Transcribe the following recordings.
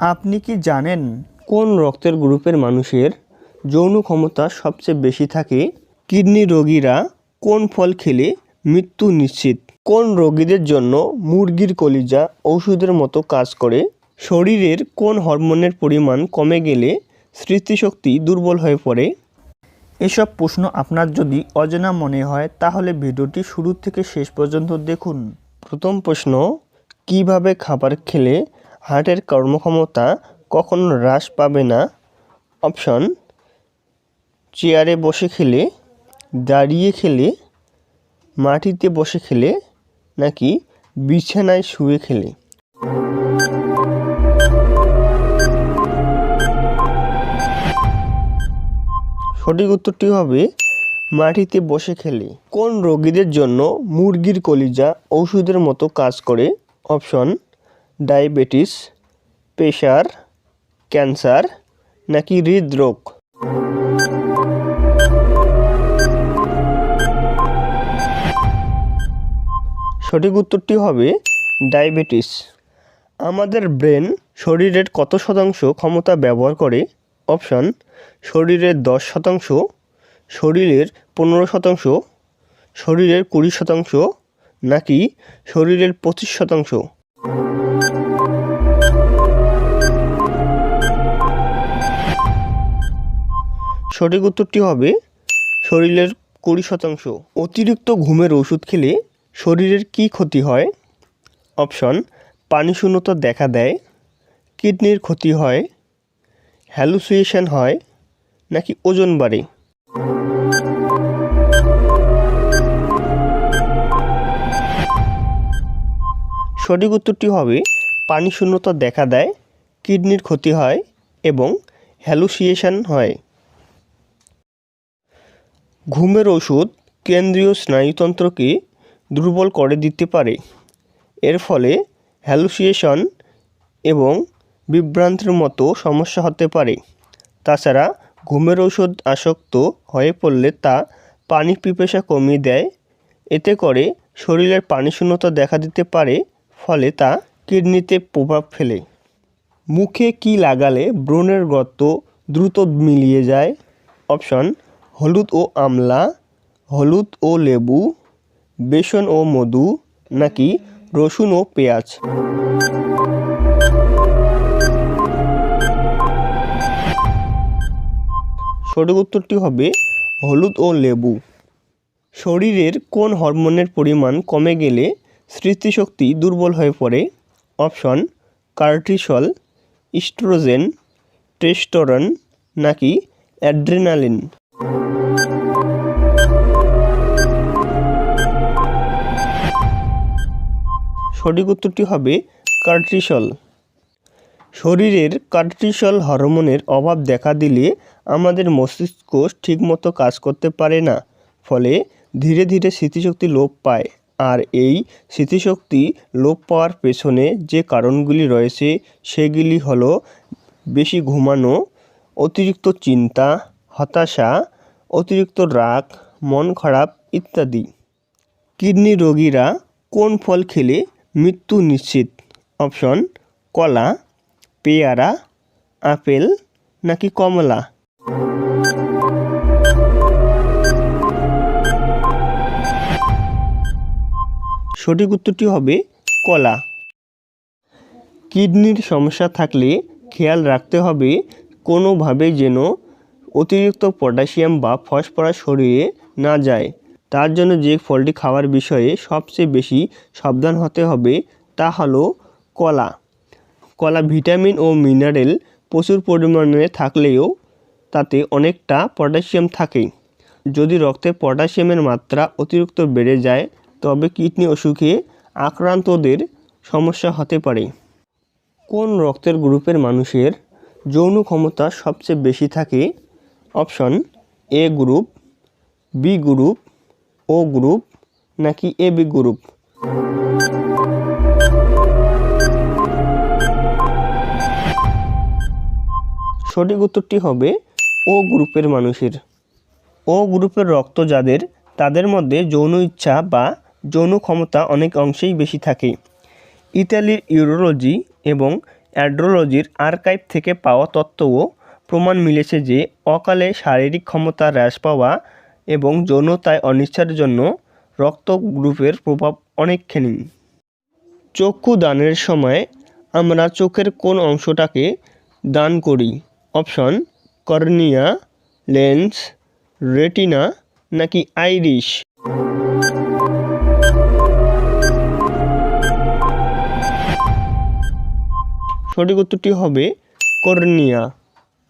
আপনি কি জানেন কোন রক্তের গ্রুপের মানুষের যৌন ক্ষমতা সবচেয়ে বেশি থাকে? কিডনি রোগীরা কোন ফল খেলে মৃত্যু নিশ্চিত? কোন রোগীদের জন্য মুরগির কলিজা ওষুধের মতো কাজ করে? শরীরের কোন হরমোনের পরিমাণ কমে গেলে স্মৃতিশক্তি দুর্বল হয়ে পড়ে? এসব প্রশ্ন আপনার যদি অজানা মনে হয় তাহলে ভিডিওটি শুরু থেকে শেষ পর্যন্ত দেখুন। প্রথম প্রশ্ন কীভাবে খাবার খেলে হার্টের কর্মক্ষমতা কখনো হ্রাস পাবে না। অপশন, চেয়ারে বসে খেলে, দাঁড়িয়ে খেলে, মাটিতে বসে খেলে, নাকি বিছানায় শুয়ে খেলে। সঠিক উত্তরটি হবে মাটিতে বসে খেলে। কোন রোগীদের জন্য মুরগির কলিজা ওষুধের মতো কাজ করে? অপশন ডায়াবেটিস, প্রেশার, ক্যান্সার নাকি হৃদরোগ? সঠিক উত্তরটি হবে ডায়াবেটিস। আমাদের ব্রেন শরীরের কত শতাংশ ক্ষমতা ব্যবহার করে? অপশন, শরীরের দশ শতাংশ, শরীরের পনেরো শতাংশ, শরীরের কুড়ি শতাংশ নাকি শরীরের পঁচিশ শতাংশ? সঠিক উত্তরটি হবে শরীরের কুড়ি শতাংশ। অতিরিক্ত ঘুমের ওষুধ খেলে শরীরের কী ক্ষতি হয়? অপশন, পানি শূন্যতা দেখা দেয়। কিডনির ক্ষতি হয়। হ্যালুসিয়েশন হয় নাকি ওজন বাড়ে? সঠিক উত্তরটি হবে, পানি শূন্যতা দেখা দেয়, কিডনির ক্ষতি হয় এবং হ্যালুসিয়েশন হয়। ঘুমের ওষুধ কেন্দ্রীয় স্নায়ুতন্ত্রকে দুর্বল করে দিতে পারে। এর ফলে হ্যালুসিয়েশন এবং বিভ্রান্তির মতো সমস্যা হতে পারে। তাছাড়া ঘুমের ওষুধ আসক্ত হয়ে পড়লে তা পানি পিপাসা কমিয়ে দেয়। এতে করে শরীরের পানি শূন্যতা দেখা দিতে পারে ফলে তা কিডনিতে প্রভাব ফেলে। মুখে কি লাগালে ব্রণের গর্ত দ্রুত মিলিয়ে যায়? অপশন, হলুদ ও আমলা, হলুদ ও লেবু, বেসন ও মধু, নাকি রসুন ও পেঁয়াজ? সঠিক উত্তরটি হবে হলুদ ও লেবু। শরীরের কোন হরমোনের পরিমাণ কমে গেলে স্মৃতিশক্তি দুর্বল হয়ে পড়ে, অপশন কার্টিসল, ইস্ট্রোজেন, টেস্টোরন নাকি অ্যাড্রেনালিন। সঠিক উত্তরটি হবে কার্টিসল। শরীরের কার্টিসল হরমোনের অভাব দেখা দিলে আমাদের মস্তিষ্ক ঠিকমতো কাজ করতে পারে না, ফলে ধীরে ধীরে স্মৃতিশক্তি লোপ পায়। আর এই স্মৃতিশক্তি লোপ পাওয়ার পেছনে যে কারণগুলি রয়েছে, সেগুলি হলো বেশি ঘুমানো, অতিরিক্ত চিন্তা, হতাশা, অতিরিক্ত রাগ, মন খারাপ ইত্যাদি। কিডনি রোগীরা কোন ফল খেলে মৃত্যু নিশ্চিত? অপশন, কলা, পেয়ারা, আপেল নাকি কমলা? সঠিক উত্তরটি হবে কলা। কিডনির সমস্যা থাকলে খেয়াল রাখতে হবে কোনোভাবে যেন অতিরিক্ত পটাশিয়াম বা ফসফরাস শরীরে না যায়। তার জন্য যে ফলটি খাওয়ার বিষয়ে সবচেয়ে বেশি সাবধান হতে হবে তা হলো কলা। কলা ভিটামিন ও মিনারেল প্রচুর পরিমাণে থাকলেও তাতে অনেকটা পটাশিয়াম থাকে। যদি রক্তে পটাশিয়ামের মাত্রা অতিরিক্ত বেড়ে যায় তবে কিডনি অসুখে আক্রান্তদের সমস্যা হতে পারে। কোন রক্তের গ্রুপের মানুষের যৌন ক্ষমতা সবচেয়ে বেশি থাকে? Option A group, B group, O group নাকি এ, বি গ্রুপ? সঠিক উত্তরটি হবে ও গ্রুপের মানুষের। ও গ্রুপের রক্ত যাদের, তাদের মধ্যে যৌন ইচ্ছা বা যৌন ক্ষমতা অনেক অংশেই বেশি থাকে। ইতালির ইউরোলজি এবং অ্যাড্রোলজির আর্কাইভ থেকে পাওয়া তত্ত্বও প্রমাণ মিলেছে যে অকালে শারীরিক ক্ষমতা হ্রাস পাওয়া এবং যৌনতায় অনিচ্ছার জন্য রক্ত গ্রুপের প্রভাব অনেকখানি। চক্ষু দানের সময় আমরা চোখের কোন অংশটাকে দান করি? অপশন, কর্নিয়া, লেন্স, রেটিনা নাকি আইরিশ? সঠিক উত্তরটি হবে কর্নিয়া।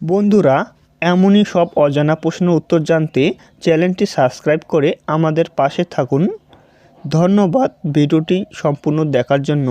বন্ধুরা, এমনই সব অজানা প্রশ্নের উত্তর জানতে চ্যানেলটি সাবস্ক্রাইব করে আমাদের পাশে থাকুন। ধন্যবাদ ভিডিওটি সম্পূর্ণ দেখার জন্য।